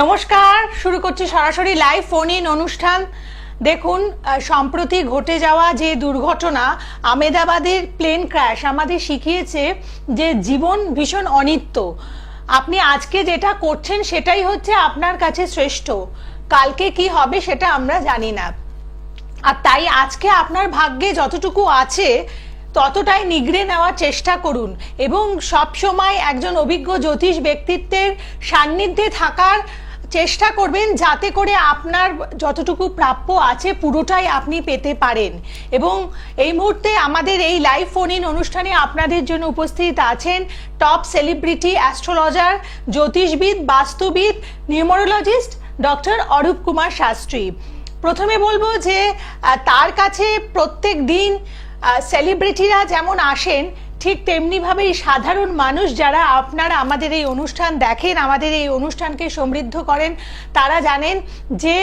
নমস্কার, শুরু করছি সরাসরি লাইভ ফোন ইন অনুষ্ঠান। দেখুন সম্প্রতি ঘটে যাওয়া যে দুর্ঘটনা, আমেদাবাদের প্লেন ক্র্যাশ আমাদের শিখিয়েছে যে জীবন ভীষণ অনিত্য। আপনি আজকে যেটা করছেন সেটাই হচ্ছে আপনার কাছে শ্রেষ্ঠ। কালকে কি হবে সেটা আমরা জানি না। আর তাই আজকে আপনার ভাগ্যে যতটুকু আছে, ততটাই নিগড়ে নেওয়ার চেষ্টা করুন এবং সব সময় একজন অভিজ্ঞ জ্যোতিষ ব্যক্তিত্বের সান্নিধ্যে থাকার চেষ্টা করবেন যাতে করে আপনার যতটুকু প্রাপ্য আছে পুরোটাই আপনি পেতে পারেন। এবং এই মুহূর্তে আমাদের এই লাইভ ফোন ইন অনুষ্ঠানে আপনাদের জন্য উপস্থিত আছেন টপ সেলিব্রিটি অ্যাস্ট্রোলজার জ্যোতিষবিদ, বাস্তুবিদ, নিউমোরোলজিস্ট ডক্টর অরূপ কুমার শাস্ত্রী। প্রথমে বলব যে তার কাছে প্রত্যেক দিন সেলিব্রিটিরা যেমন আসেন ঠিক তেমনিভাবেই সাধারণ মানুষ যারা আপনারা আমাদের এই অনুষ্ঠান দেখেন আমাদের এই অনুষ্ঠানকে সমৃদ্ধ করেন তারা জানেন যে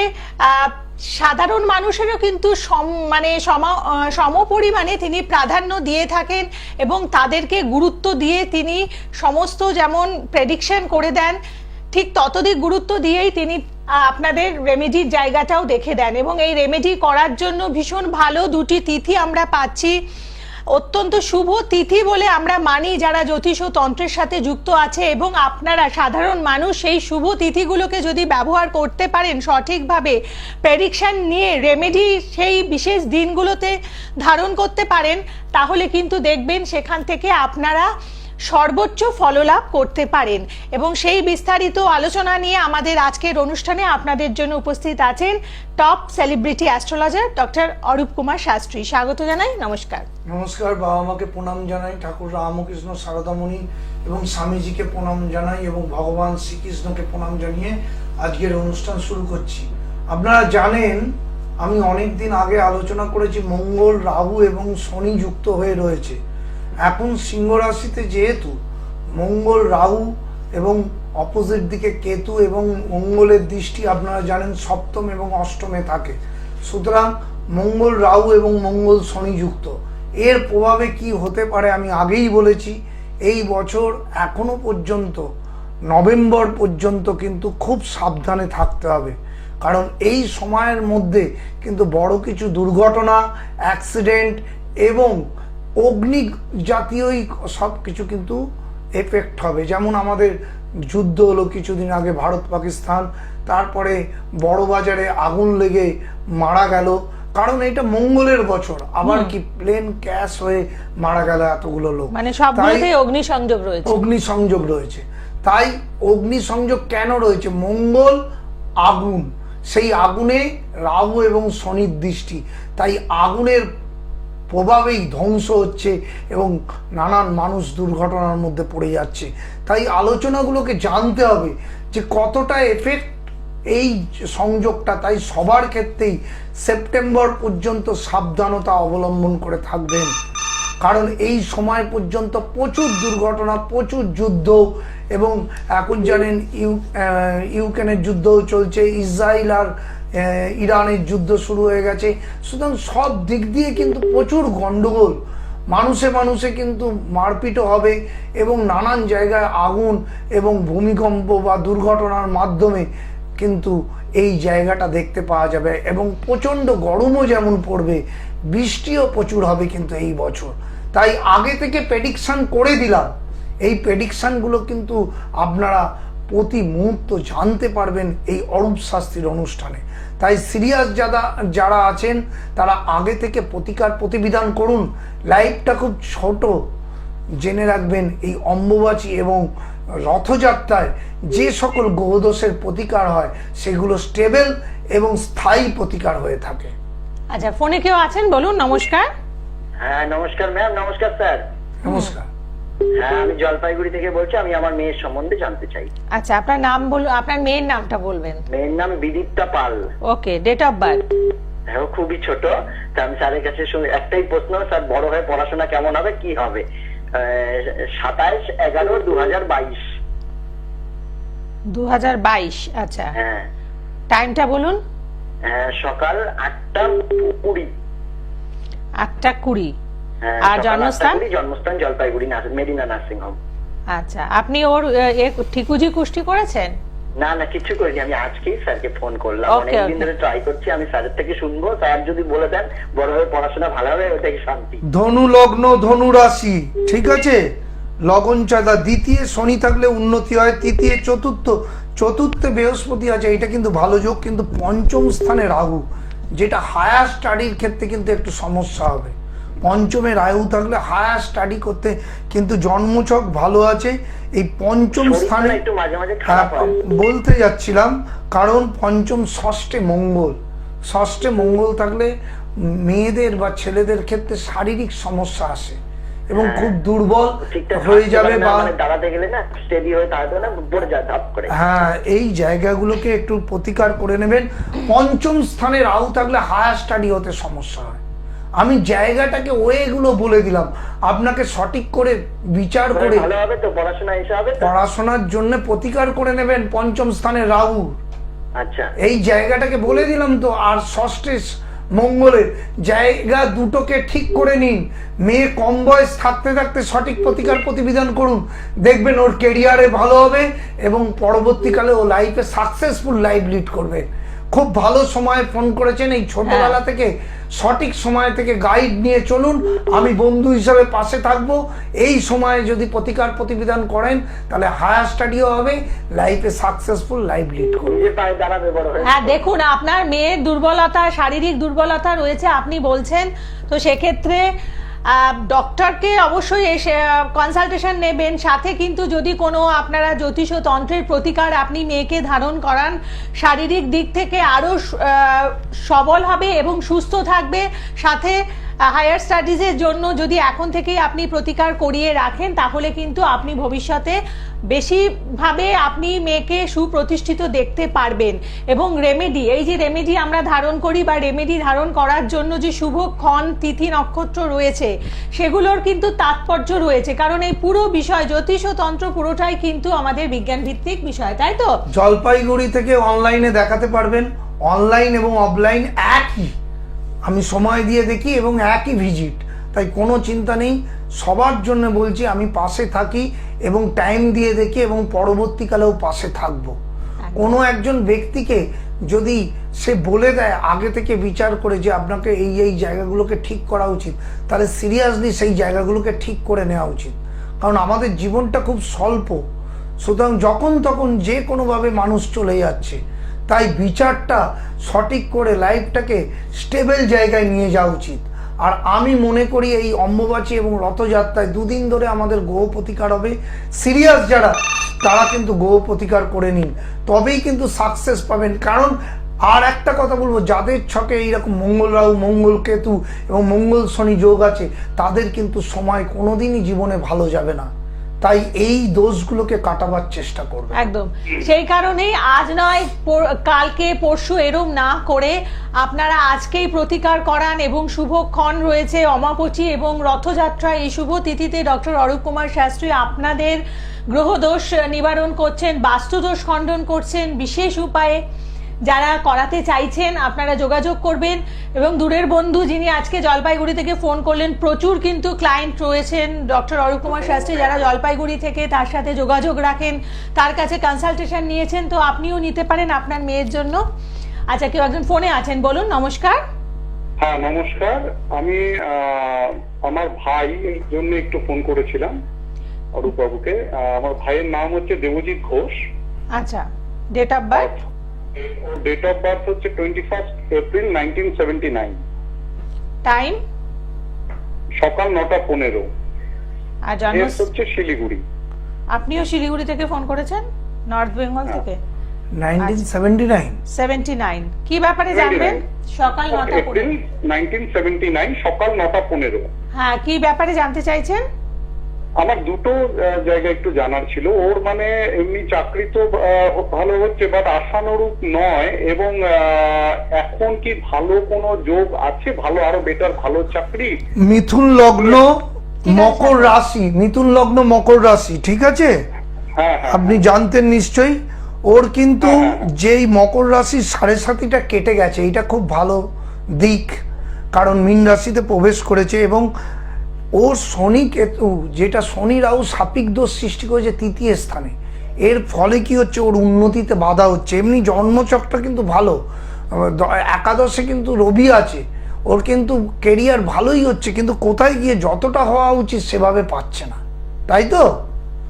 সাধারণ মানুষেরও কিন্তু সম মানে সম আহ, সমপরিমাণে তিনি প্রাধান্য দিয়ে থাকেন এবং তাদেরকে গুরুত্ব দিয়ে তিনি সমস্ত যেমন প্রেডিকশন করে দেন ঠিক ততদিক গুরুত্ব দিয়েই তিনি আপনাদের রেমেডির জায়গাটাও দেখে দেন এবং এই রেমেডি করার জন্য ভীষণ ভালো দুটি তিথি আমরা পাচ্ছি। অত্যন্ত শুভ তিথি বলে আমরা মানি যারা জ্যোতিষ ও তন্ত্রের সাথে যুক্ত আছে এবং আপনারা সাধারণ মানুষ সেই শুভ তিথিগুলোকে যদি ব্যবহার করতে পারেন সঠিকভাবে প্রেডিকশান নিয়ে রেমেডি সেই বিশেষ দিনগুলোতে ধারণ করতে পারেন, তাহলে কিন্তু দেখবেন সেখান থেকে আপনারা সর্বোচ্চ ফললাভ করতে পারেন। এবং সেই বিস্তারিত আলোচনা নিয়ে আমাদের আজকের অনুষ্ঠানে আপনাদের জন্য উপস্থিত আছেন top celebrity astrologer doctor Arup Kumar Shastri. স্বাগত জানাই, নমস্কার। নমস্কার বাবা মাকে প্রণাম জানাই, ঠাকুর রামকৃষ্ণ সারদামণি এবং স্বামীজিকে প্রণাম জানাই এবং ভগবান শ্রীকৃষ্ণকে প্রণাম জানিয়ে আজকের অনুষ্ঠান শুরু করছি। আপনারা জানেন, আমি অনেক দিন আগে আলোচনা করেছি, মঙ্গল, রাহু এবং শনি যুক্ত হয়ে রয়েছে। এখন সিংহ রাশিতে যেহেতু মঙ্গল, রাহু এবং অপোজিট দিকে কেতু এবং মঙ্গলের দৃষ্টি আপনারা জানেন সপ্তম এবং অষ্টমে থাকে। সুতরাং মঙ্গল, রাহু এবং মঙ্গল শনি যুক্ত এর প্রভাবে কি হতে পারে আমি আগেই বলেছি, এই বছর এখনও পর্যন্ত, নভেম্বর পর্যন্ত কিন্তু খুব সাবধানে থাকতে হবে। কারণ এই সময়ের মধ্যে কিন্তু বড় কিছু দুর্ঘটনা অ্যাক্সিডেন্ট এবং অগ্নি জাতীয়ই সব কিছু কিন্তু এফেক্ট হবে। যেমন আমাদের যুদ্ধ হলো কিছুদিন আগে ভারত পাকিস্তান তারপরে বড় বাজারে আগুন লেগে মারা গেল। কারণ এটা মঙ্গলের বছর। আবার কি প্লেন ক্যাশ হয়ে মারা গেল এতগুলো লোক। মানে সবগুলোতেই অগ্নিসংযোগ রয়েছে। অগ্নি সংযোগ রয়েছে। তাই অগ্নি সংযোগ কেন রয়েছে? মঙ্গল আগুন। সেই আগুনে রাহু এবং শনির দৃষ্টি। তাই আগুনের প্রভাবেই ধ্বংস হচ্ছে এবং নানান মানুষ দুর্ঘটনার মধ্যে পড়ে যাচ্ছে। তাই আলোচনাগুলোকে জানতে হবে যে কতটা এফেক্ট এই সংযোগটা, তাই সবার ক্ষেত্রেই সেপ্টেম্বর পর্যন্ত সাবধানতা অবলম্বন করে থাকবেন। কারণ এই সময় পর্যন্ত প্রচুর দুর্ঘটনা, প্রচুর যুদ্ধ এবং এখন জানেন ইউ ইউক্রেনের যুদ্ধও চলছে, ইসরায়েল আর ইরানের যুদ্ধ শুরু হয়ে গেছে। সুতরাং সব দিক দিয়ে কিন্তু প্রচুর গন্ডগোল। মানুষে মানুষে কিন্তু মারপিটও হবে এবং নানান জায়গায় আগুন এবং ভূমিকম্প বা দুর্ঘটনার মাধ্যমে কিন্তু এই জায়গাটা দেখতে পাওয়া যাবে এবং প্রচণ্ড গরমও যেমন পড়বে, বৃষ্টিও প্রচুর হবে কিন্তু এই বছর। তাই আগে থেকে প্রেডিকশন করে দিলাম। এই প্রেডিকশানগুলো কিন্তু আপনারা প্রতি মুহূর্ত জানতে পারবেন এই অরূপ শাস্ত্রীর অনুষ্ঠানে। তাই সিরিয়াস যারা যারা আছেন তারা আগে থেকে প্রতিকার প্রতিবিধান করুন। লাইফটা খুব ছোট। জেনে রাখবেন এই অম্বুবাচী এবং রথযাত্রায় যে সকল গ্রহদোষের প্রতিকার হয় সেগুলো স্টেবল এবং স্থায়ী প্রতিকার হয়ে থাকে। আচ্ছা ফোনে কেউ আছেন? বলুন নমস্কার। হ্যাঁ নমস্কার ম্যাম নমস্কার স্যার। নমস্কার। হ্যাঁ আমি জলপাইগুড়ি থেকে বলছি আমি আমার মেয়ের সম্বন্ধে জানতে চাই। আচ্ছা আপনার নাম বলুন আপনার মেয়ের নামটা বলবেন। মেয়ের নাম Bidipta Pal. Okay date of birth হ্যাঁ খুবই ছোট। আমি স্যারের কাছে শুনে একটাই প্রশ্ন স্যার বড় হয়ে পড়াশোনা কেমন হবে কি হবে? সাতাইশ এগারো দু হাজার বাইশ। দু হাজার বাইশ আচ্ছা। হ্যাঁ। টাইমটা বলুন। হ্যাঁ, সকাল আটটা কুড়ি। আটটা কুড়ি। আর জন্মস্থান? জন্মস্থান জলপাইগুড়ি মেরিনা নার্সিং হোম আচ্ছা আপনি ওর ঠিকুজি কুষ্টি করেছেন? না না কিছু করিনি আমি আজকেই স্যারকে ফোন করলাম। অনেকদিন ধরে ট্রাই করছি আমি স্যারের থেকে শুনব স্যার যদি বলে দেন বড় হয়ে পড়াশোনা ভালো হবে ওটাই শান্তি? ধনু লগ্ন ধনু রাশি ঠিক আছে? লগন চাঁদা দ্বিতীয় শনি থাকলে উন্নতি হয় তৃতীয় চতুর্থ চতুর্থে বৃহস্পতি আছে এটা কিন্তু ভালো যোগ কিন্তু পঞ্চম স্থানে রাহু যেটা হায়ার স্টাডির ক্ষেত্রে কিন্তু একটু সমস্যা হবে। পঞ্চমে রাহু থাকলে হায়ার স্টাডি করতে কিন্তু জন্মছক ভালো আছে। এই পঞ্চম স্থানে একটু মাঝে মাঝে হ্যাঁ, বলতে যাচ্ছিলাম কারণ পঞ্চম ষষ্ঠে মঙ্গল। ষষ্ঠে মঙ্গল থাকলে মেয়েদের বা ছেলেদের ক্ষেত্রে শারীরিক সমস্যা আসে এবং হ্যাঁ। খুব দুর্বল হয়ে যাবে বা মানে দাঁড়াতে গেলে না স্টেডি হয়ে দাঁড়াতে না পড়ে যায় ধাপ করে। হ্যাঁ এই জায়গাগুলোকে একটু প্রতিকার করে নেবেন। পঞ্চম স্থানে রাহু থাকলে হায়ার স্টাডি হতে সমস্যা হয়। আমি জায়গাটাকে ওয়েগুলো বলে দিলাম। আপনাকে সঠিক করে বিচার মানে করে পড়াশোনার জন্য প্রতিকার করে নেবেন পঞ্চম স্থানে রাহু আচ্ছা। এই জায়গাটাকে বলে দিলাম তো আর ষষ্ঠে মঙ্গলের। জায়গা দুটোকে ঠিক করে নিন। মেয়ে কম বয়স থাকতে থাকতে সঠিক প্রতিকার প্রতিবিধান করুন। দেখবেন ওর কেরিয়ারে ভালো হবে এবং পরবর্তীকালে ও লাইফে সাকসেসফুল লাইফ লিড করবে। খুব ভালো সময় ফোন করেছেন এই ছোটবেলা থেকে সঠিক সময় থেকে গাইড নিয়ে চলুন। আমি বন্ধু হিসাবে পাশে থাকব। এই সময়ে যদি প্রতিকার প্রতিবিধান করেন তাহলে হায়ার স্টাডিও হবে। লাইফে সাকসেসফুল লাইফ লিড করবে হ্যাঁ দেখুন আপনার মেয়ের দুর্বলতা শারীরিক দুর্বলতা রয়েছে আপনি বলছেন। তো সেক্ষেত্রে ডক্টরকে অবশ্যই এসে কনসালটেশন নেবেন। সাথে কিন্তু যদি কোনো আপনারা জ্যোতিষ তন্ত্রের প্রতিকার আপনি মেয়েকে ধারণ করান, শারীরিক দিক থেকে আরও সবল হবে এবং সুস্থ থাকবে। সাথে হায়ার স্টাডিজের জন্য যদি এখন থেকেই আপনি প্রতিকার করিয়ে রাখেন, তাহলে কিন্তু আপনি ভবিষ্যতে বেশিভাবে আপনি মেয়েকে সুপ্রতিষ্ঠিত দেখতে পারবেন। এবং রেমেডি এই যে রেমেডি আমরা ধারণ করি বা রেমেডি ধারণ করার জন্য যে শুভক্ষণ তিথি, নক্ষত্র রয়েছে, সেগুলোর কিন্তু তাৎপর্য রয়েছে। কারণ এই পুরো বিষয়, জ্যোতিষ ও তন্ত্র পুরোটাই কিন্তু আমাদের বিজ্ঞান ভিত্তিক বিষয়, তাই তো? জলপাইগুড়ি থেকে অনলাইনে দেখাতে পারবেন। অনলাইন এবং অফলাইন একই। আমি সময় দিয়ে দেখি এবং একই ভিজিট তাই কোনো চিন্তা নেই। সবার জন্য বলছি আমি পাশে থাকি এবং টাইম দিয়ে দেখি এবং পরবর্তীকালেও পাশে থাকব। কোনো একজন ব্যক্তিকে যদি সে বলে দেয় আগে থেকে বিচার করে যে আপনাকে এই এই জায়গাগুলোকে ঠিক করা উচিত তাহলে সিরিয়াসলি সেই জায়গাগুলোকে ঠিক করে নেওয়া উচিত। কারণ আমাদের জীবনটা খুব স্বল্প। সুতরাং যখন তখন যে কোনোভাবে মানুষ চলে যাচ্ছে। তাই বিচারটা সঠিক করে লাইফটাকে স্টেবল জায়গায় নিয়ে যাওয়া উচিত। আর আমি মনে করি এই অম্বুবাচী এবং রথযাত্রায় দুদিন ধরে আমাদের গ্রহ প্রতিকার হবে। সিরিয়াস যারা, তারা কিন্তু গ্রহ প্রতিকার করে নিন। তবেই কিন্তু সাকসেস পাবেন। কারণ আর একটা কথা বলব, যাদের ছকে এইরকম মঙ্গল রাহু, মঙ্গল কেতু এবং মঙ্গল শনি যোগ আছে, তাদের কিন্তু সময় কোনোদিনই জীবনে ভালো যাবে না। তাই এই দোষগুলোকে কাটাবার চেষ্টা করবে। একদম। সেই কারণেই আজ নয় কালকে, পরশু এরম না করে আপনারা আজকেই প্রতিকার করান এবং শুভক্ষণ রয়েছে অমাপচি এবং রথযাত্রা এই শুভ তিথিতে ডক্টর অরূপ কুমার শাস্ত্রী আপনাদের গ্রহদোষ নিবারণ করছেন, বাস্তুদোষ খণ্ডন করছেন বিশেষ উপায়ে। যারা করাতে চাইছেন আপনারা যোগাযোগ করবেন। এবং দূরের বন্ধু যিনি আজকে জলপাইগুড়ি থেকে ফোন করলেন প্রচুর কিন্তু ক্লায়েন্ট রয়েছেন ডক্টর অরূপ কুমার শাস্ত্রী যারা জলপাইগুড়ি থেকে তার সাথে যোগাযোগ রাখেন তার কাছে কনসালটেশন নিয়েছেন। তো আপনিও নিতে পারেন আপনার মেয়ের জন্য। আচ্ছা কেউ একজন ফোনে আছেন বলুন নমস্কার। হ্যাঁ নমস্কার। আমি আমার ভাই জন্য একটু ফোন করেছিলাম অরূপ বাবুকে আমার ভাইয়ের নাম হচ্ছে দেবজিৎ ঘোষ। আচ্ছা ডেট অফ বার্থ ওর ডেট অফ বার্থ হচ্ছে twenty first April nineteen seventy nine time সকাল নটা পনেরো। আর জন্ম হচ্ছে শিলিগুড়ি। আপনিও শিলিগুড়ি থেকে ফোন করেছেন? নর্থ বেঙ্গল থেকে? Nineteen seventy nine. Seventy nine কি ব্যাপারে জানবেন? সকাল নটা এপ্রিল পনেরো। নাইনটিন সেভেন্টি নাইন সকাল নটা পনেরো। হ্যাঁ কি ব্যাপারে জানতে চাইছেন? আমার দুটো জায়গা একটু জানার ছিল। ওর মানে এমনি চাকরি তো ভালো হচ্ছে বাট আশানুরূপ নয় এবং এখন কি ভালো কোনো যোগ আছে? ভালো আরও বেটার ভালো চাকরি? মিথুন লগ্ন মকর রাশি। মিথুন লগ্ন মকর রাশি ঠিক আছে? হ্যাঁ হ্যাঁ। আপনি জানতেন নিশ্চয়ই। ওর কিন্তু হ্যাঁ। যেই মকর রাশির সাড়ে সাতিটা কেটে গেছে। এটা খুব ভালো দিক কারণ মীন রাশিতে প্রবেশ করেছে এবং ওর শনি কেতু যেটা শনি রাহু সাপিক দোষ সৃষ্টি করেছে তৃতীয় স্থানে। এর ফলে কি হচ্ছে? ওর উন্নতিতে বাধা হচ্ছে। এমনি জন্মচকটা কিন্তু ভালো। একাদশে কিন্তু রবি আছে। ওর কিন্তু কেরিয়ার ভালোই হচ্ছে কিন্তু কোথায় গিয়ে যতটা হওয়া উচিত সেভাবে পাচ্ছে না। তাই তো?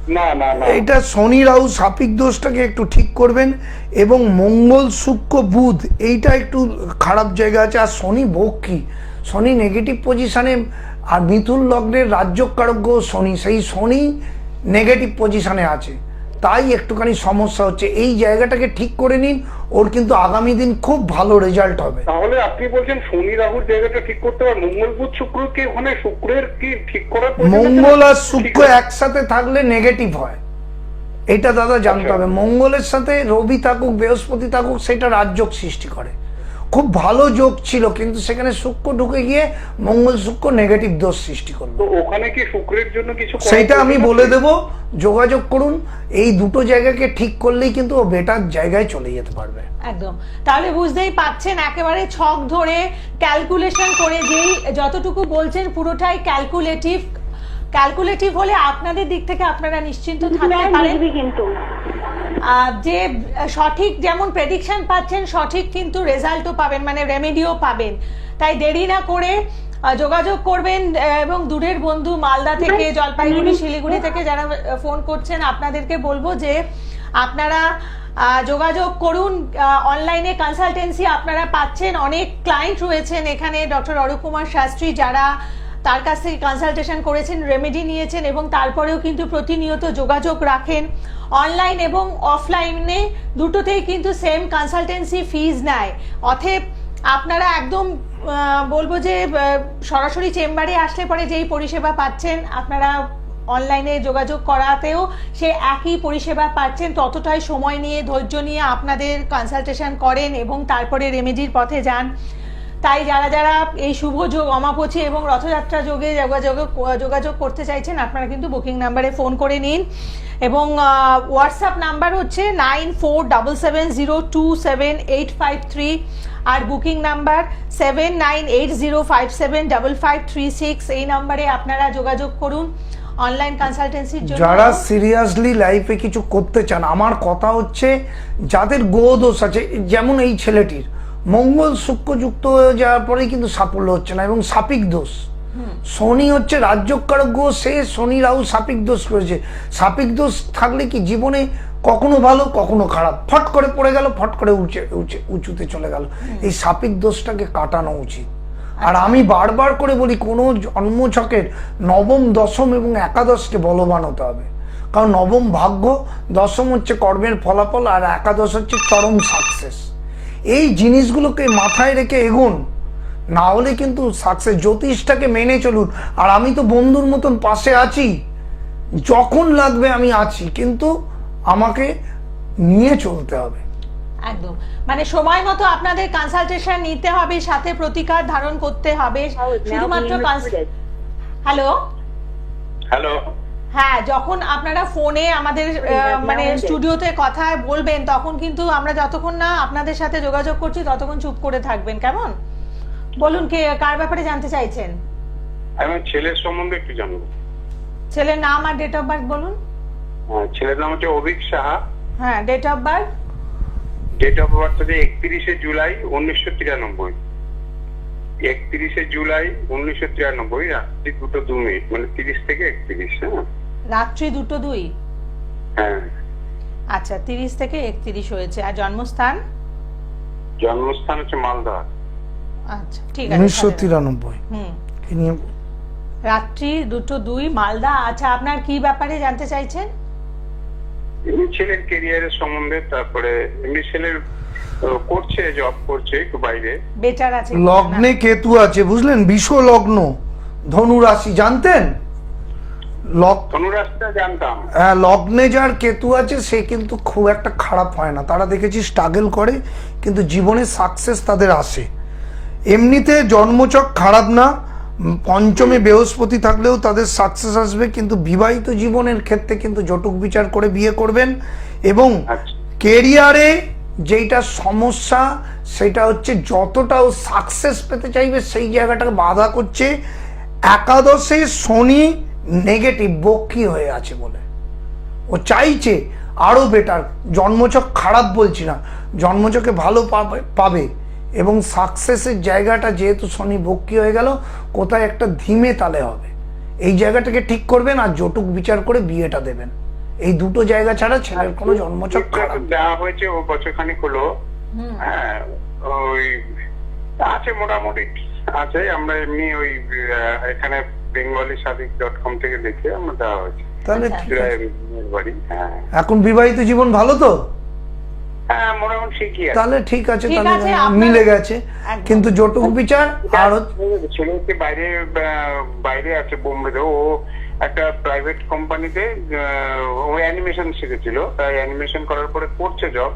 না না না। এটা শনি রাহু সাপিক দোষটাকে একটু ঠিক করবেন এবং মঙ্গল শুক্র বুধ এইটা একটু খারাপ জায়গা আছে। আর শনি বক্কি শনি নেগেটিভ পজিশনে আর মিথুন লগ্নের রাজ্যকারক গ্রহ শনি সেই শনি নেগেটিভ পজিশনে আছে। তাই একটুখানি সমস্যা হচ্ছে এই জায়গাটাকে ঠিক করে নিন ওর কিন্তু আগামী দিন খুব ভালো রেজাল্ট হবে। তাহলে আপনি বলছেন শনি রাহুর জায়গাটা ঠিক করতে পারেন মঙ্গল বুধ শুক্র কি ওখানে শুক্রের কি ঠিক করার মঙ্গল আর শুক্র একসাথে থাকলে নেগেটিভ হয়। এটা দাদা জানতে আচ্ছা। হবে। মঙ্গলের সাথে রবি থাকুক বৃহস্পতি থাকুক সেটা রাজযোগ সৃষ্টি করে। খুব ভালো যোগ ছিল কিন্তু সেখানে শুক্র ঢুকে গিয়ে মঙ্গল শুক্র নেগেটিভ দোষ সৃষ্টি করল। ওখানে কি শুক্রের জন্য কিছু সেইটা আমি বলে? দেব যোগাযোগ করুন এই দুটো জায়গাকে ঠিক করলেই কিন্তু ও বেটার জায়গায় চলে যেতে পারবে। একদম। তাহলে বুঝতেই পাচ্ছেন একেবারে ছক ধরে ক্যালকুলেশন করে যেই যতটুকু বলছেন পুরোটাই ক্যালকুলেটিভ ক্যালকুলেটিভ হলে আপনাদের দিক থেকে আপনারা নিশ্চিন্ত থাকতে পারেন। কিন্তু। যে সঠিক যেমন প্রেডিকশন পাচ্ছেন সঠিক কিন্তু রেজাল্টও পাবেন মানে রেমেডিও পাবেন। তাই দেরি না করে যোগাযোগ করবেন এবং দূরের বন্ধু মালদা থেকে জলপাইগুড়ি শিলিগুড়ি থেকে যারা ফোন করছেন আপনাদেরকে বলব যে আপনারা যোগাযোগ করুন অনলাইনে কনসালটেন্সি আপনারা পাচ্ছেন অনেক ক্লায়েন্ট রয়েছেন এখানে ডক্টর অরূপ কুমার শাস্ত্রী যারা তার কাছ থেকে কনসালটেশন করেছেন রেমেডি নিয়েছেন এবং তারপরেও কিন্তু প্রতিনিয়ত যোগাযোগ রাখেন অনলাইন এবং অফলাইনে দুটোতেই কিন্তু সেম কনসালটেন্সি ফিজ নেয়। অথব আপনারা একদম বলব যে সরাসরি চেম্বারে আসলে পরে যেই পরিষেবা পাচ্ছেন, আপনারা অনলাইনে যোগাযোগ করাতেও সে একই পরিষেবা পাচ্ছেন। ততটাই সময় নিয়ে, ধৈর্য নিয়ে আপনাদের কনসালটেশন করেন এবং তারপরে রেমেডির পথে যান। তাই যারা যারা এই শুভ যোগ, অমাপচি এবং রথযাত্রা যোগে যোগাযোগ যোগাযোগ করতে চাইছেন, আপনারা কিন্তু বুকিং নাম্বারে ফোন করে নিন। এবং হোয়াটসঅ্যাপ নাম্বার হচ্ছে nine four double seven zero two seven eight five three আর booking number seven nine eight zero five seven double five three six এই নাম্বারে আপনারা যোগাযোগ করুন। অনলাইন কনসালটেন্সির জন্য যারা সিরিয়াসলি লাইফে কিছু করতে চান, আমার কথা হচ্ছে, যাদের গ্রহ দোষ আছে, যেমন এই ছেলেটির মঙ্গল শুক্র যুক্ত হয়ে যাওয়ার পরেই কিন্তু সাফল্য হচ্ছে না, এবং সাপিক দোষ। শনি হচ্ছে রাজ্যকারক সে শনি, রাহু সাপিক দোষ করেছে। সাপিক দোষ থাকলে কি জীবনে কখনো ভালো, কখনো খারাপ? ফট করে পড়ে গেল, ফট করে উঁচে উঁচে, উঁচুতে চলে গেল। এই সাপিক দোষটাকে কাটানো উচিত। আর আমি বারবার করে বলি, কোনো জন্মছকের নবম, দশম এবং একাদশকে বলবান হতে হবে। কারণ নবম ভাগ্য, দশম হচ্ছে কর্মের ফলাফল, আর একাদশ হচ্ছে চরম সাকসেস এই জিনিসগুলোকে মাথায় রেখে এগোন। না হলে কিন্তু সাকসেস জ্যোতিষটাকে মেনে চলুন। আর আমি তো বন্ধুর মতন পাশে আছি। যখন লাগবে আমি আছি কিন্তু আমাকে নিয়ে চলতে হবে। একদম। মানে সময় মতো আপনাদের কনসালটেশন নিতে হবে সাথে প্রতিকার ধারণ করতে হবে। শুধুমাত্র হ্যালো হ্যালো হ্যাঁ যখন আপনারা ফোনে আমাদের মানে স্টুডিওতে কথা বলবেন তখন কিন্তু আমরা যতক্ষণ না আপনাদের সাথে যোগাযোগ করছি ততক্ষণ চুপ করে থাকবেন। কেমন? বলুন কে কার ব্যাপারে জানতে চাইছেন? আমি ছেলের সম্বন্ধে একটু জানব। ছেলের নাম আর ডেট অফ বার্থ বলুন। হ্যাঁ, ছেলের নাম হচ্ছে অভিক সাহা। হ্যাঁ date of birth date of birth হচ্ছে একত্রিশে জুলাই উনিশশো তিরানব্বই। একত্রিশে জুলাই উনিশশো তিরানব্বই রাত্রি দুটো দু মিনিট মানে তিরিশ থেকে একত্রিশ হ্যাঁ? রাত্রি দুটো দুই? হ্যাঁ। আচ্ছা তিরিশ থেকে একত্রিশ হয়েছে। আর জন্মস্থান? জন্মস্থান হচ্ছে মালদা। আচ্ছা ঠিক আছে উনিশশো তিরানব্বই। হুম। রাত্রি দুটো দুই মালদা। আচ্ছা আপনার কি ব্যাপারে জানতে চাইছেন? এমনি ছেলের কেরিয়ারের সম্বন্ধে তারপরে এমনি ছেলের করছে জব করছে একটু বাইরে। বেটার আছে লগ্নে কেতু আছে বুঝলেন? বিশ্ব লগ্ন ধনু রাশি জানতেন লগ ধনুরাশিটা জানতাম হ্যাঁ, লগ্নে যার কেতু আছে সে কিন্তু খুব একটা খারাপ হয় না। তারা দেখেছি স্ট্রাগল করে কিন্তু জীবনে সাকসেস তাদের আসে। এমনিতে জন্মচক খারাপ না পঞ্চমে বৃহস্পতি থাকলেও তাদের সাকসেস আসবে কিন্তু বিবাহিত জীবনের ক্ষেত্রে কিন্তু জটুক বিচার করে বিয়ে করবেন এবং আচ্ছা। কেরিয়ারে যেইটা সমস্যা সেটা হচ্ছে যতটাও সাকসেস পেতে চাইবে সেই জায়গাটাকে বাধা করছে। একাদশে শনি নেগেটিভ বক্ষী হয়ে আছে বলে। ও চাইছে আরও বেটার জন্মচক খারাপ বলছি না জন্মচকে ভালো পাবে পাবে এবং সাকসেসের জায়গাটা যেহেতু শনি বক্কি হয়ে গেল কোথায় একটা ধিমে তালে হবে। এই জায়গাটাকে ঠিক করবেন আর জটুক বিচার করে বিয়েটা দেবেন। এই দুটো জায়গা ছাড়া ছেলের কোনো জন্মচক খারাপ। দেওয়া হয়েছে ও বছরখানিক হলো। হ্যাঁ ওই আছে মোটামুটি আছে আমরা এমনি ওই আহ, এখানে বেঙ্গলি সাদিক ডট কম থেকে দেখে আমরা দেওয়া হয়েছে। তাহলে আচ্ছা। বাড়ি হ্যাঁ। এখন বিবাহিত জীবন ভালো তো? হ্যাঁ মোটামুটি ঠিকই তাহলে ঠিক আছে তাহলে মিলে গেছে। কিন্তু জটুক বিচার আর হচ্ছে- ছেলে হচ্ছে বাইরে বাইরে আছে বোম্বেতে ও একটা প্রাইভেট কোম্পানিতে ও অ্যানিমেশন শিখেছিল। তাই অ্যানিমেশন করার পরে করছে জব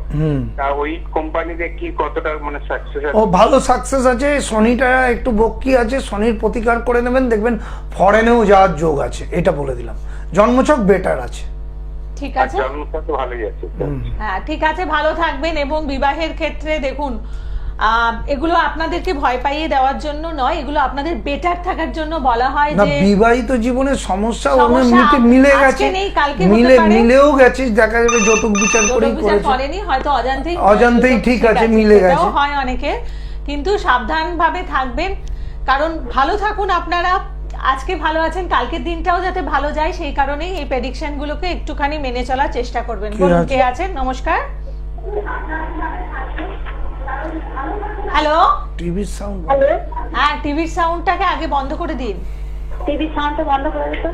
তা ওই কোম্পানিতে কি কতটা মানে সাকসেস ও ভালো সাকসেস আছে। শনিটা একটু বক্কি আছে। সনির প্রতিকার করে নেবেন। দেখবেন ফরেনেও যাওয়ার যোগ আছে। এটা বলে দিলাম। জন্মছক বেটার আছে। ঠিক আছে? জন্মটা তো ভালোই আছে। হ্যাঁ ঠিক আছে। ভালো থাকবেন এবং বিবাহের ক্ষেত্রে দেখুন এগুলো আপনাদেরকে ভয় পাইয়ে দেওয়ার জন্য নয় এগুলো আপনাদের বেটার থাকার জন্য বলা হয় যে বিবাহিত জীবনের সমস্যা অনেক মিলে গেছে। নেই, কালকে মিলে মিলেও গেছে দেখা যাবে জটুক বিচার করেই করেছে। করেনি হয়তো অজান্তেই অজান্তেই ঠিক আছে, মিলে গেছে। হয় অনেকে। কিন্তু সাবধান ভাবে থাকবেন কারণ ভালো থাকুন আপনারা আজকে ভালো আছেন কালকের দিনটাও যাতে ভালো যায় সেই কারণেই এই প্রেডিকশন গুলোকে একটুখানি মেনে চলার চেষ্টা করবেন। বলুন কে আছেন? নমস্কার। হ্যালো টিভির সাউন্ড হ্যালো হ্যাঁ টিভির সাউন্ডটাকে আগে বন্ধ করে দিন। টিভি সাউন্ডটা বন্ধ করে দিত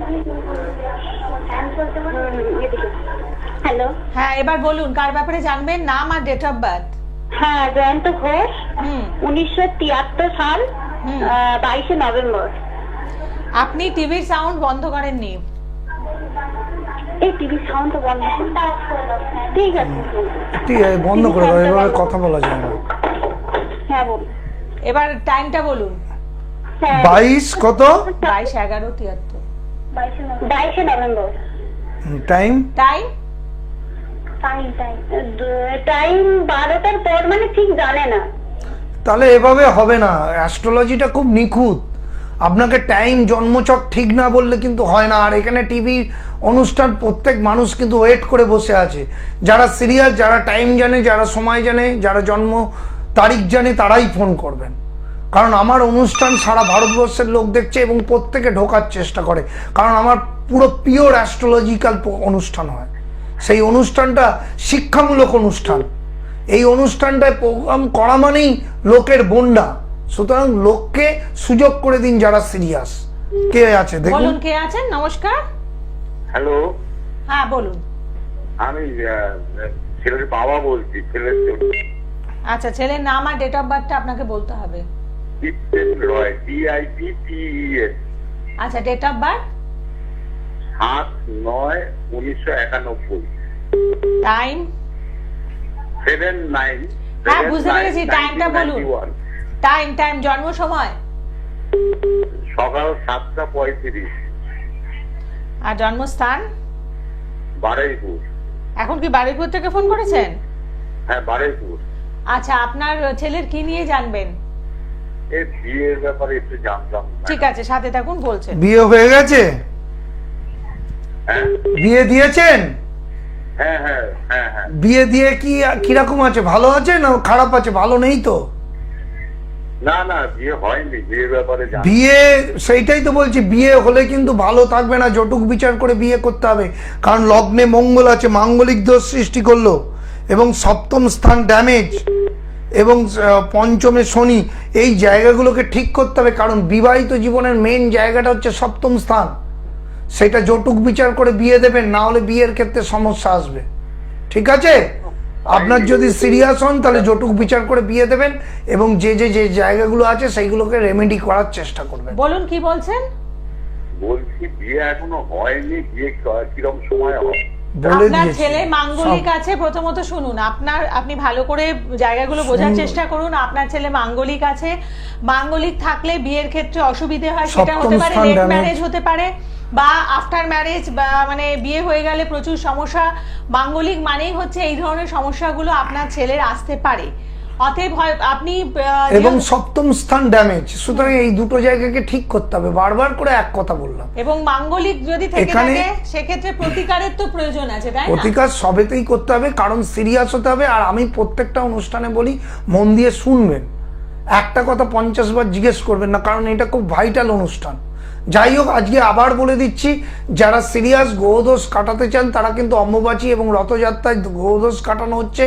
হ্যালো হ্যাঁ এবার বলুন কার ব্যাপারে জানবেন? নাম আর ডেট অফ বার্থ হ্যাঁ জয়ন্ত ঘোষ হুম। উনিশশো তিয়াত্তর সাল হুম। বাইশে নভেম্বর। আপনি টিভির সাউন্ড বন্ধ করেননি। এই টিভি সাউন্ডটা বন্ধ করে দাও। ঠিক আছে। ঠিক আছে বন্ধ করে দাও এভাবে কথা বলা যায় না। হ্যাঁ বলুন। এবার টাইমটা বলুন। হ্যাঁ বাইশ কত? বাইশ এগারো তিয়াত্তর। বাইশে November. Time time time time time বারোটার পর মানে ঠিক জানে না। তাহলে এভাবে হবে না। অ্যাস্ট্রোলজিটা খুব নিখুঁত। আপনাকে টাইম জন্মচক ঠিক না বললে কিন্তু হয় না। আর এখানে টিভি অনুষ্ঠান প্রত্যেক মানুষ কিন্তু ওয়েট করে বসে আছে। যারা সিরিয়াল যারা টাইম জানে যারা সময় জানে যারা জন্ম তারিখ জানে তারাই ফোন করবেন। কারণ আমার অনুষ্ঠান সারা ভারতবর্ষের লোক দেখছে এবং প্রত্যেকে ঢোকার চেষ্টা করে। কারণ আমার পুরো পিওর অ্যাস্ট্রোলজিক্যাল অনুষ্ঠান হয়। সেই অনুষ্ঠানটা শিক্ষামূলক অনুষ্ঠান। এই অনুষ্ঠানটায় প্রোগ্রাম করা মানেই লোকের বন্ডা। সুতরাং লোককে সুযোগ করে দিন যারা সিরিয়াস। কে আছে দেখুন। বলুন কে আছেন? নমস্কার। হ্যালো। হ্যাঁ বলুন। আমি ছেলের বাবা বলছি ছেলের আচ্ছা ছেলের নাম আর ডেট অফ বার্থটা আপনাকে বলতে হবে। Dipten Roy D I P T S আচ্ছা ডেট অফ বার্থ সাত নয় উনিশশো একানব্বই। টাইম সেভেন নাইন হ্যাঁ, বুঝতে পেরেছি, টাইমটা বলুন। টাইম টাইম জন্ম সময়? সকাল সাতটা পঁয়ত্রিশ। আর জন্মস্থান? বারুইপুর। এখন কি বারুইপুর থেকে ফোন করেছেন? হ্যাঁ বারুইপুর। আচ্ছা আপনার ছেলের কি নিয়ে জানবেন? এই বিয়ের ব্যাপারে একটু জানতাম। না। ঠিক আছে সাথে থাকুন বলছেন। বিয়ে হয়ে গেছে? হ্যাঁ। বিয়ে দিয়েছেন? হ্যাঁ হ্যাঁ হ্যাঁ হ্যাঁ। বিয়ে দিয়ে কি কীরকম আছে ভালো আছে না খারাপ আছে? ভালো নেই তো? না না বিয়ে হয়নি বিয়ের ব্যাপারে বিয়ে সেইটাই তো বলছি বিয়ে হলে কিন্তু ভালো থাকবে না জটুক বিচার করে বিয়ে করতে হবে। কারণ লগ্নে মঙ্গল আছে মাঙ্গলিক দোষ সৃষ্টি করল। এবং সপ্তম স্থান ড্যামেজ এবং পঞ্চমে শনি এই জায়গাগুলোকে ঠিক করতে হবে কারণ বিবাহিত জীবনের মেন জায়গাটা হচ্ছে সপ্তম স্থান। সেটা জটুক বিচার করে বিয়ে দেবেন না হলে বিয়ের ক্ষেত্রে সমস্যা আসবে। ঠিক আছে? আপনার যদি সিরিয়াস হন তাহলে জটুক বিচার করে বিয়ে দেবেন এবং যে যে যে জায়গাগুলো আছে সেইগুলোকে রেমেডি করার চেষ্টা করবেন। বলুন কি বলছেন? বলছি বিয়ে এখনও হয়নি বিয়ে ক- কিরম সময় হবে বলে আপনার ছেলে মাঙ্গলিক। আছে প্রথমত শুনুন। আপনার আপনি ভালো করে জায়গাগুলো বোঝার চেষ্টা করুন। আপনার ছেলে মাঙ্গলিক আছে। মাঙ্গলিক থাকলে বিয়ের ক্ষেত্রে অসুবিধে হয় সেটা হতে পারে লেট ম্যারেজ হতে পারে বা আফটার ম্যারেজ বা মানে বিয়ে হয়ে গেলে প্রচুর সমস্যা। মাঙ্গলিক মানেই হচ্ছে এই ধরনের সমস্যাগুলো আপনার ছেলের আসতে পারে। অতএব আপনি এবং সপ্তম স্থান ড্যামেজ সুতরাং এই দুটো জায়গাকে ঠিক করতে হবে। বারবার করে এক কথা বললাম। এবং মাঙ্গলিক যদি থেকে থাকে সেক্ষেত্রে প্রতিকারের তো প্রয়োজন আছে তাই না? প্রতিকার সবেতেই করতে হবে কারণ সিরিয়াস হতে হবে। আর আমি প্রত্যেকটা অনুষ্ঠানে বলি মন দিয়ে শুনবেন। একটা কথা পঞ্চাশ বার জিজ্ঞেস করবেন না কারণ এটা খুব ভাইটাল অনুষ্ঠান। যাই হোক আজকে আবার বলে দিচ্ছি যারা সিরিয়াস গ্রহদোষ কাটাতে চান তারা কিন্তু অম্বুবাচী এবং রথযাত্রায় গ্রহদোষ কাটানো হচ্ছে।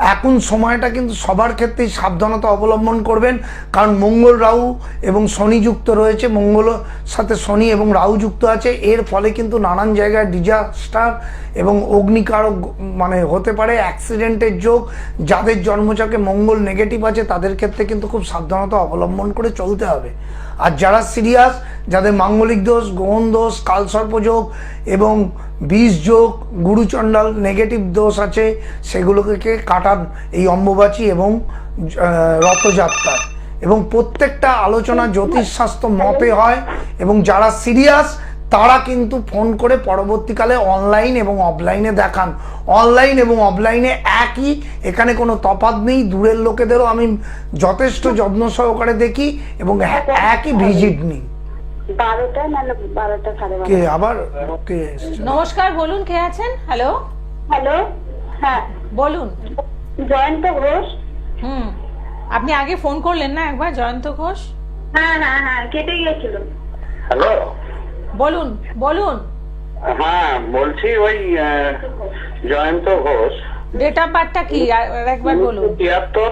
এখন সময়টা কিন্তু সবার ক্ষেত্রেই সাবধানতা অবলম্বন করবেন। কারণ মঙ্গল রাহু এবং শনি যুক্ত রয়েছে। মঙ্গল সাথে শনি এবং রাহু যুক্ত আছে। এর ফলে কিন্তু নানান জায়গায় ডিজাস্টার এবং অগ্নিকারক মানে হতে পারে অ্যাক্সিডেন্টের যোগ। যাদের জন্মচাকে মঙ্গল নেগেটিভ আছে, তাদের ক্ষেত্রে কিন্তু খুব সাবধানতা অবলম্বন করে চলতে হবে। আর যারা সিরিয়াস যাদের মাঙ্গলিক দোষ, গ্রহণ দোষ কালসর্পযোগ এবং বিষ যোগ, গুরুচণ্ডাল নেগেটিভ দোষ আছে, সেগুলোকে কাটান এই অম্বুবাচী এবং আহ, রথযাত্রায় এবং প্রত্যেকটা আলোচনা জ্যোতিষশাস্ত্র মতে হয় এবং যারা সিরিয়াস তারা কিন্তু ফোন করে পরবর্তীকালে অনলাইন এবং অফলাইনে দেখান। অনলাইন এবং অফলাইনে একই এখানে কোনো তফাৎ নেই। দূরের লোকেদেরও আমি যথেষ্ট যত্ন সহকারে দেখি এবং একই ভিজিট নিই। কে আবার? কে নমস্কার বলুন কে আছেন? হ্যালো? হ্যালো? হ্যাঁ। বলুন। জয়ন্ত ঘোষ। হুম। আপনি আগে ফোন করলেন না একবার জয়ন্ত ঘোষ? হ্যাঁ হ্যাঁ হ্যাঁ কেটে গিয়েছিল। হ্যালো? বলুন বলুন। হ্যাঁ বলছি ওই জয়ন্ত ঘোষ। ডেট অফ বার্থটা কি? একবার বলুন। তিয়াত্তর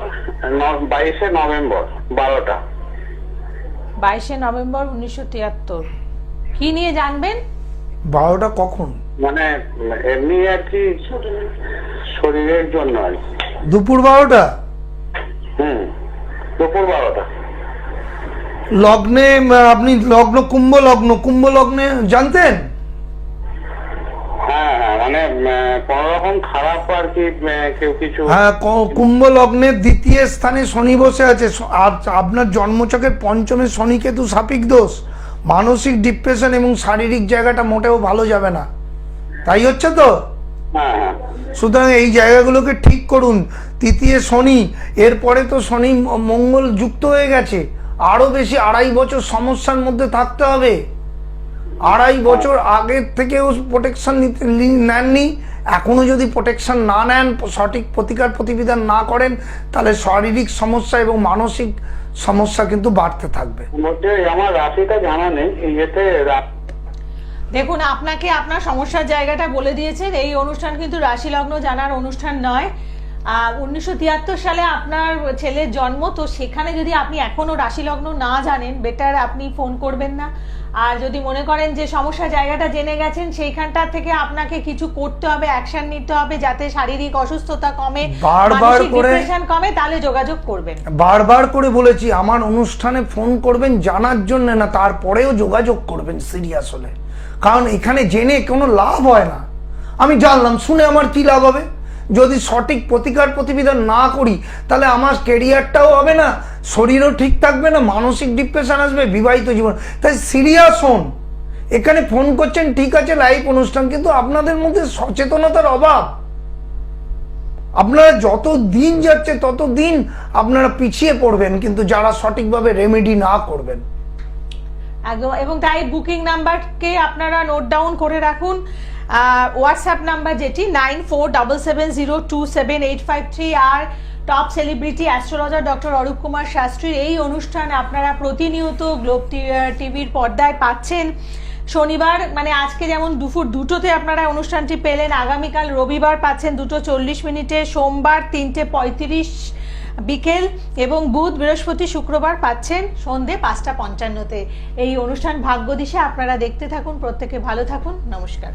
বাইশে নভেম্বর বারোটা। বাইশে নভেম্বর উনিশশো তিয়াত্তর। কি নিয়ে জানবেন? বারোটা কখন? মানে এমনি আর কি শরীরের জন্য আর কি। দুপুর বারোটা? হুম দুপুর বারোটা। লগ্নে আপনি লগ্ন কুম্ভ লগ্ন কুম্ভ লগ্নে জানতেন? হ্যাঁ হ্যাঁ মানে হ্যাঁ কুম্ভ লগ্নের দ্বিতীয় স্থানে শনি বসে আছে। আর আপনার জন্মচকের পঞ্চমে শনি কেতু সাপিক দোষ। মানসিক ডিপ্রেশন এবং শারীরিক জায়গাটা মোটেও ভালো যাবে না। তাই হচ্ছে তো? হ্যাঁ হ্যাঁ। সুতরাং এই জায়গাগুলোকে ঠিক করুন। তৃতীয় শনি, এরপরে তো শনি মঙ্গল যুক্ত হয়ে গেছে। আরও বেশি আড়াই বছর সমস্যার মধ্যে থাকতে হবে। আড়াই বছর আগের থেকেও প্রোটেকশন নিতে নেননি। এখনও যদি প্রোটেকশন না নেন, সঠিক প্রতিকার প্রতিবিধান না করেন, তাহলে শারীরিক সমস্যা এবং মানসিক সমস্যা কিন্তু বাড়তে থাকবে। আমার রাশিটা জানা নেই এতে দেখুন আপনাকে আপনার সমস্যার জায়গাটা বলে দিয়েছেন এই অনুষ্ঠান কিন্তু রাশি লগ্ন জানার অনুষ্ঠান নয়। উনিশশো সালে আপনার ছেলের জন্ম তো সেখানে যদি আপনি এখনও রাশি লগ্ন না জানেন বেটার আপনি ফোন করবেন না। আর যদি মনে করেন যে সমস্যার জায়গাটা জেনে গেছেন সেইখানটা থেকে আপনাকে কিছু করতে হবে অ্যাকশন নিতে হবে যাতে শারীরিক অসুস্থতা কমে বারবার করে- কমে তাহলে যোগাযোগ করবেন। বারবার করে বলেছি আমার অনুষ্ঠানে ফোন করবেন জানার জন্য না তারপরেও যোগাযোগ করবেন সিরিয়াস হলে। কারণ এখানে জেনে কোনো লাভ হয় না। আমি জানলাম, শুনে আমার কি লাভ হবে? যদি সঠিক প্রতিকার প্রতিবিধান না করি, তাহলে আমার কেরিয়ারটাও হবে না, শরীরও ঠিক থাকবে না, মানসিক ডিপ্রেশন আসবে, বিবাহিত জীবন। তাই সিরিয়াস হন। এখানে ফোন করছেন, ঠিক আছে লাইভ অনুষ্ঠান, কিন্তু আপনাদের মধ্যে সচেতনতার অভাব। আপনারা যত দিন যাচ্ছে, তত দিন আপনারা পিছিয়ে পড়বেন, কিন্তু যারা সঠিকভাবে রেমেডি না করবেন। একদম এবং তাই বুকিং নাম্বারকে আপনারা নোট ডাউন করে রাখুন। হোয়াটসঅ্যাপ নাম্বার যেটি nine four seven zero two seven eight five three আর top celebrity astrologer doctor Arup Kumar শাস্ত্রীর এই অনুষ্ঠান আপনারা প্রতিনিয়ত গ্লোব টিভির পর্দায় পাচ্ছেন। শনিবার মানে আজকে যেমন দুপুর দুটোতে আপনারা অনুষ্ঠানটি পেলেন, আগামীকাল রবিবার পাচ্ছেন দুটো চল্লিশ মিনিটে, সোমবার তিনটে পঁয়ত্রিশ বিকেল এবং বুধ বৃহস্পতি শুক্রবার পাচ্ছেন সন্ধে পাঁচটা পঞ্চান্নতে। এই অনুষ্ঠান ভাগ্য দিশে আপনারা দেখতে থাকুন, প্রত্যেকে ভালো থাকুন, নমস্কার।